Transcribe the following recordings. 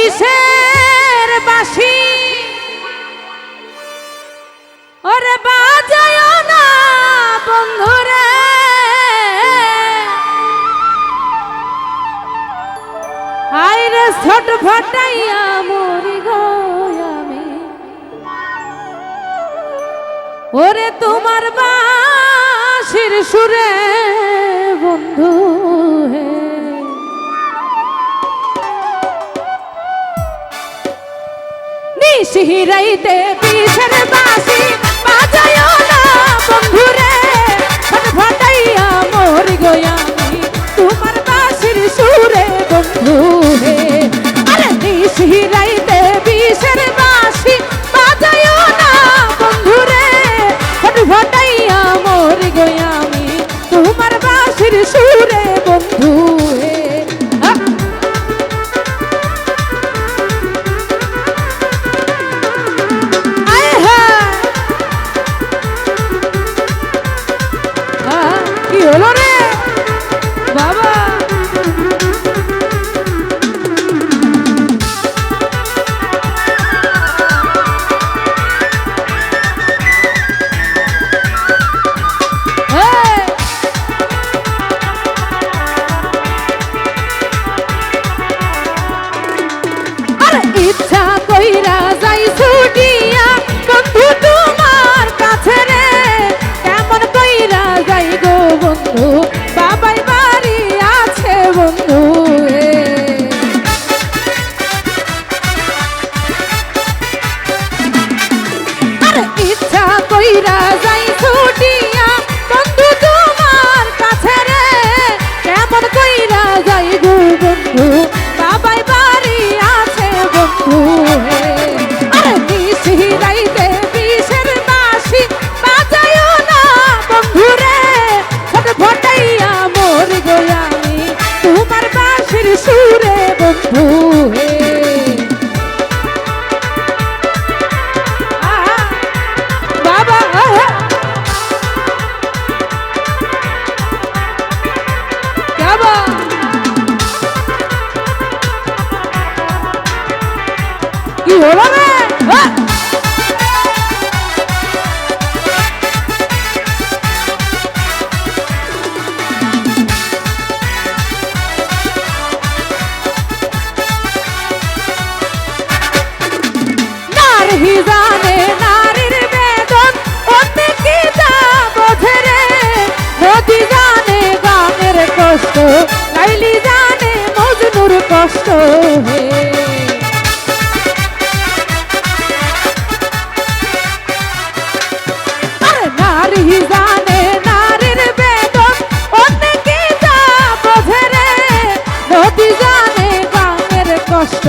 বিষের বাসি ওরে বাজায় না বন্ধুরে। আইরে ছোট ফটাইয়া মরি গো আমি। ওরে তোমার বাসির সুরে বন্ধু। নিশিরাইতে বিষের বাসি বাজায় না বন্ধুরে ফটাইয়া মরি গো আমি। তোমার বাসির সুরে বন্ধু হে আরে নিশিরাইতে বিষের tiras নারী জানে নারীর বেদন, অন্য কি তা বোঝে রে? নদী জানে গানের কষ্ট, লাইলি জানে মজনুর কষ্ট হে। নারী জানে নারীর বেদন, অন্য কি তা বোঝে রে? নদী জানে গানের কষ্ট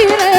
வீர